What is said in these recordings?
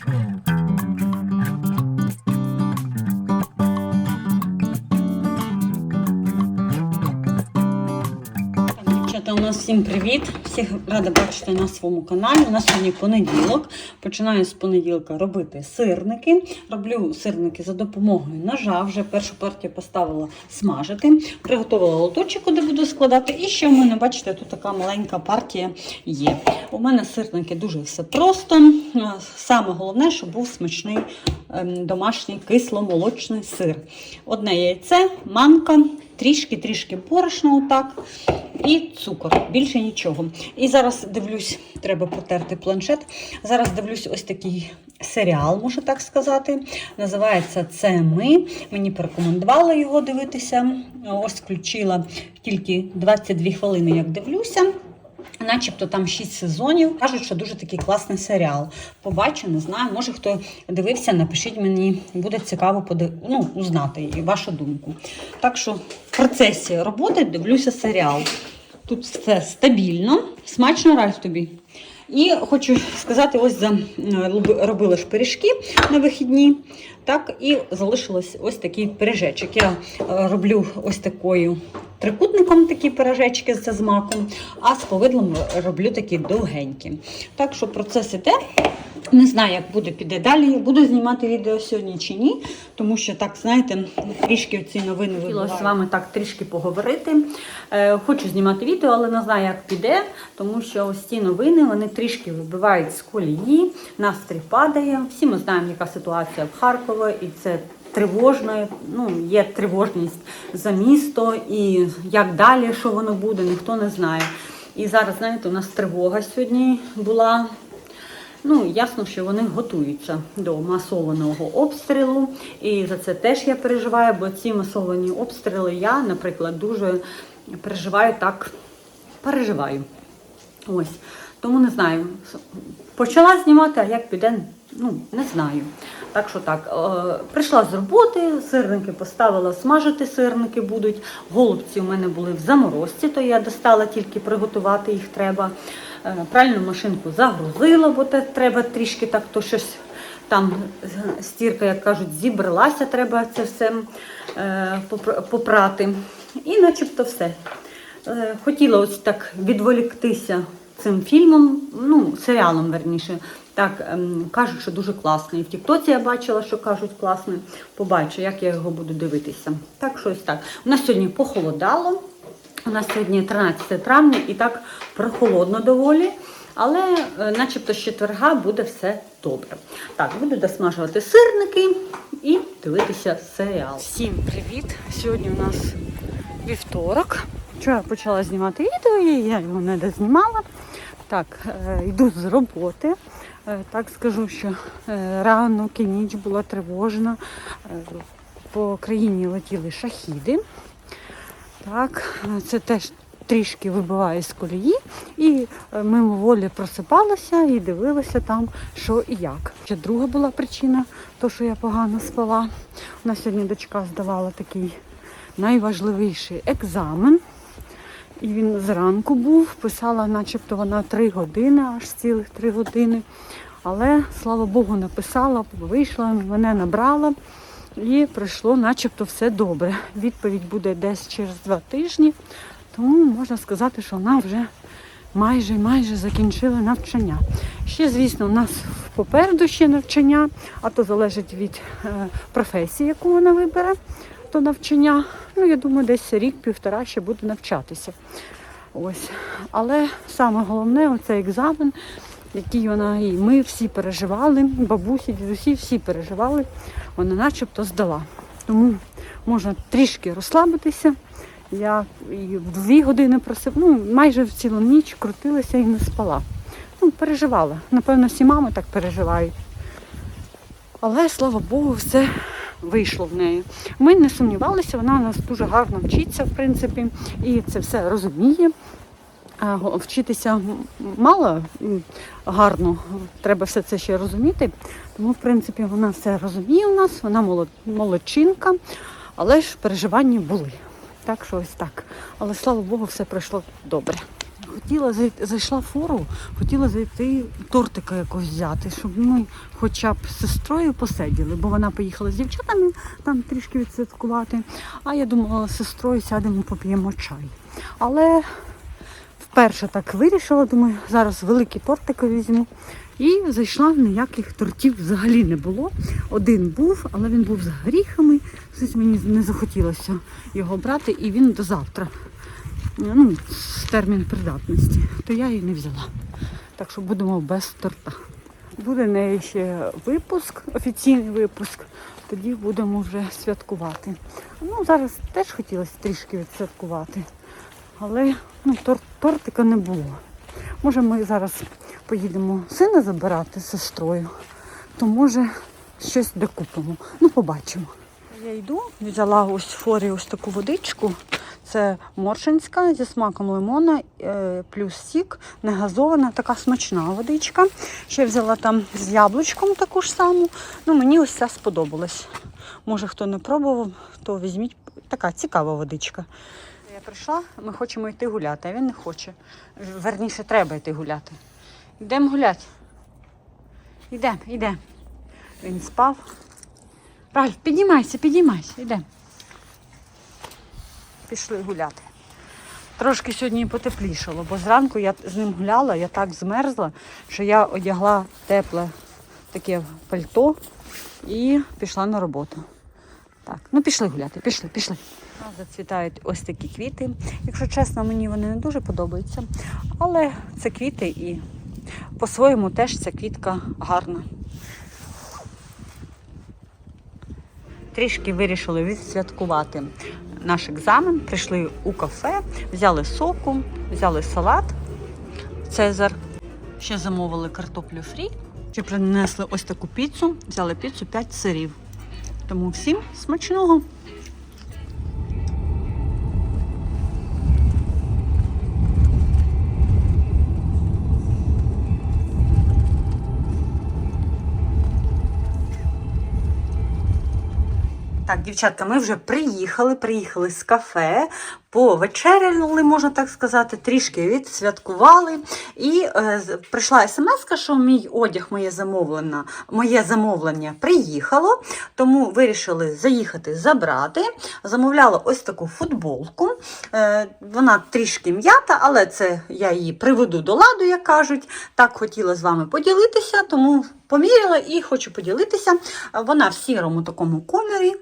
Sure. Нас всім привіт! Всіх рада бачити на своєму каналі. У нас сьогодні понеділок. Починаю з понеділка робити сирники. Роблю сирники за допомогою ножа. Вже першу партію поставила смажити. Приготувала лоточок, куди буду складати. І ще в мене, бачите, тут така маленька партія є. У мене сирники дуже все просто. Саме головне, щоб був смачний ем, домашній кисломолочний сир. Одне яйце, манка, трішки-трішки порошну, отак і цукор. Більше нічого. І зараз дивлюсь, треба протерти планшет. Зараз дивлюсь ось такий серіал, можу так сказати. Називається Це ми. Мені порекомендували його дивитися. Ось включила тільки 22 хвилини, як дивлюся. Начебто там 6 сезонів. Кажуть, що дуже такий класний серіал. Побачу, не знаю. Може хто дивився, напишіть мені, буде цікаво подив... ну, узнати вашу думку. Так що в процесі роботи дивлюся серіал. Тут все стабільно, смачно рай тобі. І хочу сказати, ось за луби- робила ж пиріжки на вихідні. Так, і залишилось ось такий пиріжечок. Я е, роблю ось такою трикутником такі пиріжечки з з маком, а з повидлом роблю такі довгенькі. Так що процес іде. Не знаю, як буде піде далі. Буду знімати відео сьогодні чи ні, тому що так, знаєте, трішки ці новини Хотіла з вами так трішки поговорити. Е, хочу знімати відео, але не знаю, як піде, тому що ось ці новини вони трішки вибивають з колії, настрій падає. Всі ми знаємо, яка ситуація в Харкові, і це тривожно. Ну, є тривожність за місто, і як далі, що воно буде, ніхто не знає. І зараз, знаєте, у нас тривога сьогодні була. Ну, ясно, що вони готуються до масованого обстрілу. І за це теж я переживаю, бо ці масовані обстріли я, наприклад, дуже переживаю так, переживаю. Ось. Тому не знаю. Почала знімати, а як піде, ну, не знаю. Так що так, е, прийшла з роботи, сирники поставила, смажити сирники будуть. Голубці у мене були в заморозці, то я достала тільки приготувати їх треба. Е, Пральну машинку загрузила, бо те треба трішки так, то щось там стірка, як кажуть, зібралася, треба це все е, попрати. І начебто все. Е, Хотіла ось так відволіктися цим фільмом, ну, серіалом верніше. Так, ем, кажуть, що дуже класний. В Тіктоці я бачила, що кажуть класний. Побачу, як я його буду дивитися. Так, що ось так. У нас сьогодні похолодало. У нас сьогодні 13 травня і так прохолодно доволі. Але е, начебто з четверга буде все добре. Так, буду досмажувати сирники і дивитися серіал. Всім привіт! Сьогодні у нас вівторок. Вчора почала знімати відео, і я його не дознімала. Так, е, йду з роботи. Е, Так скажу, що ранок і ніч була тривожна. По країні летіли шахіди. Так, це теж трішки вибиває з колії. І е, мимоволі просипалася і дивилася там, що і як. Ще друга була причина, то що я погано спала. У нас сьогодні дочка здавала такий найважливіший екзамен. І він зранку був, писала, начебто вона три години, аж цілих три години. Але, слава Богу, написала, вийшла, мене набрала і пройшло начебто все добре. Відповідь буде десь через два тижні, тому можна сказати, що вона вже майже майже закінчила навчання. Ще, звісно, у нас попереду ще навчання, а то залежить від е, професії, яку вона вибере, то навчання. Ну, я думаю, десь рік-півтора ще буде навчатися. Ось. Але саме головне оцей екзамен, який вона і ми всі переживали, бабусі, дідусі, всі переживали, вона начебто здала. Тому можна трішки розслабитися. Я і в дві години просип, ну майже в цілу ніч крутилася і не спала. Ну, переживала. Напевно, всі мами так переживають. Але слава Богу, все вийшло в неї. Ми не сумнівалися, вона у нас дуже гарно вчиться, в принципі, і це все розуміє. Вчитися мало гарно, треба все це ще розуміти. Тому, в принципі, вона все розуміє у нас, вона молод- молодчинка, але ж переживання були. Так що ось так. Але слава Богу, все пройшло добре. хотіла зайти, зайшла фору, хотіла зайти тортика якось взяти, щоб ми хоча б з сестрою посиділи, бо вона поїхала з дівчатами там трішки відсвяткувати. А я думала, з сестрою сядемо, поп'ємо чай. Але вперше так вирішила, думаю, зараз великі тортики візьму. І зайшла, ніяких тортів взагалі не було. Один був, але він був з горіхами. Щось мені не захотілося його брати, і він до завтра. Ну, термін придатності, то я її не взяла. Так що будемо без торта. Буде неї ще випуск, офіційний випуск, тоді будемо вже святкувати. Ну, зараз теж хотілося трішки відсвяткувати, але ну, тор- тортика не було. Може, ми зараз поїдемо сина забирати з сестрою, то може щось докупимо. Ну, побачимо. Я йду, взяла ось форі ось таку водичку. Це моршинська зі смаком лимона, е, плюс сік, не газована, така смачна водичка. Ще взяла там з яблучком таку ж саму. Ну, мені ось ця сподобалась. Може, хто не пробував, то візьміть така цікава водичка. Прийшла, ми хочемо йти гуляти, а він не хоче. Верніше, треба йти гуляти. Йдемо гуляти. Йдемо, йдемо. Він спав. Ральф, піднімайся, піднімайся, йдемо. Пішли гуляти. Трошки сьогодні потеплішало, бо зранку я з ним гуляла, я так змерзла, що я одягла тепле таке пальто і пішла на роботу. Так, ну пішли гуляти, пішли, пішли. Зацвітають ось такі квіти. Якщо чесно, мені вони не дуже подобаються. Але це квіти і по-своєму теж ця квітка гарна. Трішки вирішили відсвяткувати наш екзамен. Прийшли у кафе, взяли соку, взяли салат Цезар. Ще замовили картоплю фрі. Ще принесли ось таку піцу, взяли піцу 5 сирів. Тому всім смачного! Так, дівчатка, ми вже приїхали, приїхали з кафе, повечеряли, можна так сказати, трішки відсвяткували. І е, прийшла смс, що мій одяг, моє замовлення, моє замовлення приїхало, тому вирішили заїхати забрати. Замовляла ось таку футболку. Е, вона трішки м'ята, але це я її приведу до ладу, як кажуть. Так хотіла з вами поділитися, тому поміряла і хочу поділитися. Вона в сірому такому кольорі,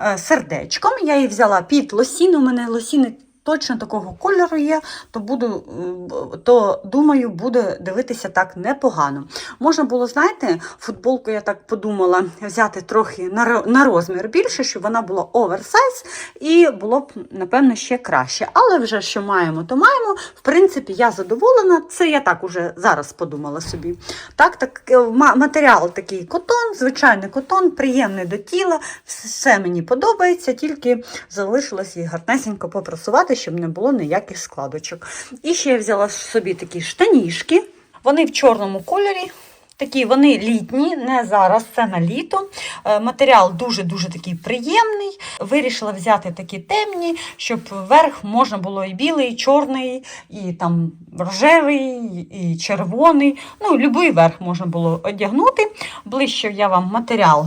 е, сердечком. Я її взяла під лосіну. У мене лосіни точно такого кольору є, то буду, е, то думаю, буде дивитися так непогано. Можна було, знаєте, футболку, я так подумала, взяти трохи на, розмір більше, щоб вона була оверсайз, і було б, напевно, ще краще. Але вже що маємо, то маємо. В принципі, я задоволена. Це я так уже зараз подумала собі. Так, так е, матеріал такий котон, звичайний котон, приємний до тіла, все мені подобається, тільки залишилось її гарнесенько попрасувати, щоб не було ніяких складочок. І ще я взяла собі такі штанішки. Вони в чорному кольорі. Такі вони літні, не зараз, це на літо. Е, Матеріал дуже-дуже такий приємний. Вирішила взяти такі темні, щоб верх можна було і білий, і чорний, і там рожевий, і червоний. Ну, будь-який верх можна було одягнути. Ближче я вам матеріал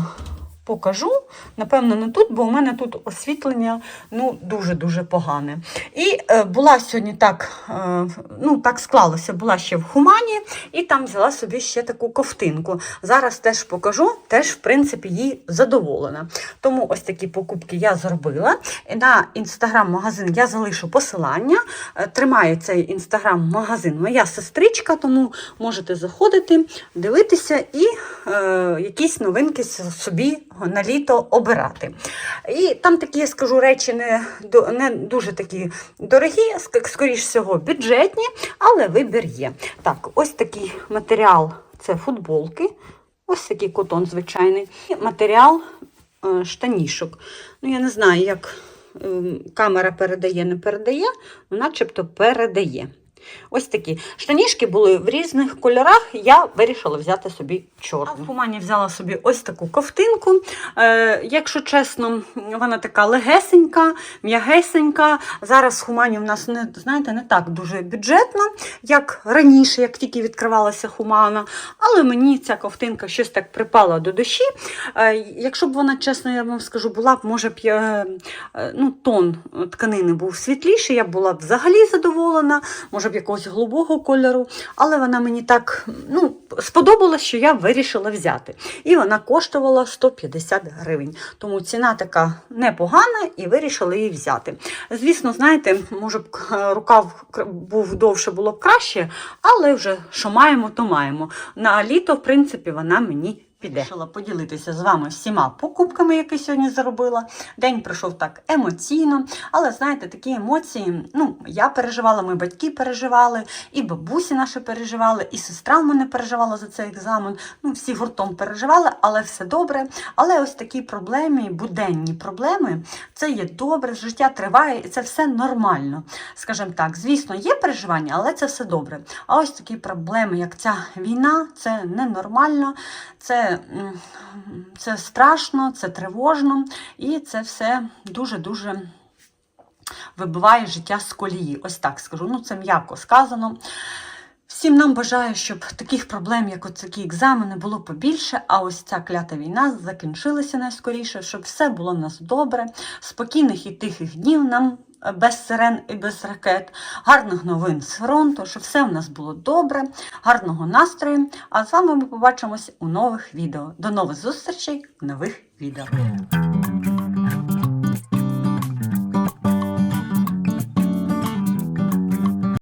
покажу. Напевно, не тут, бо у мене тут освітлення ну, дуже-дуже погане. І е, була сьогодні так, е, ну, так склалося, була ще в Хумані, і там взяла собі ще таку ковтинку. Зараз теж покажу, теж, в принципі, їй задоволена. Тому ось такі покупки я зробила. На інстаграм-магазин я залишу посилання. Е, Тримає цей інстаграм-магазин моя сестричка, тому можете заходити, дивитися і е, якісь новинки собі на літо обирати. І там такі, я скажу, речі не, не дуже такі дорогі, скоріш всього, бюджетні, але вибір є. Так, ось такий матеріал це футболки. Ось такий котон звичайний. І матеріал е, штанішок. Ну, я не знаю, як ем, камера передає, не передає, ну, начебто передає. Ось такі. Штанішки були в різних кольорах. Я вирішила взяти собі чорну. А в Хумані взяла собі ось таку ковтинку. Е, якщо чесно, вона така легесенька, м'ягесенька. Зараз в Хумані в нас не, знаєте, не так дуже бюджетно, як раніше, як тільки відкривалася Хумана. Але мені ця ковтинка щось так припала до душі. Е, якщо б вона, чесно, я вам скажу, була б, може б е, ну, тон тканини був світліший, я була б взагалі задоволена, може б якогось голубого кольору, але вона мені так ну, сподобалась, що я вирішила взяти. І вона коштувала 150 гривень. Тому ціна така непогана і вирішила її взяти. Звісно, знаєте, може б рукав був довше було б краще, але вже що маємо, то маємо. На літо, в принципі, вона мені. Вирішила поділитися з вами всіма покупками, які сьогодні заробила. День пройшов так емоційно, але знаєте, такі емоції, ну, я переживала, мої батьки переживали, і бабусі наші переживали, і сестра в мене переживала за цей екзамен. Ну, всі гуртом переживали, але все добре. Але ось такі проблеми, буденні проблеми, це є добре, життя триває, і це все нормально. Скажімо так, звісно, є переживання, але це все добре. А ось такі проблеми, як ця війна, це ненормально, це, це страшно, це тривожно, і це все дуже-дуже вибиває життя з колії. Ось так скажу. Ну, це м'яко сказано. Всім нам бажаю, щоб таких проблем, як от такі екзамени, було побільше, а ось ця клята війна закінчилася найскоріше, щоб все було в нас добре, спокійних і тихих днів нам е, без сирен і без ракет, гарних новин з фронту, щоб все в нас було добре, гарного настрою. А з вами ми побачимось у нових відео. До нових зустрічей в нових відео.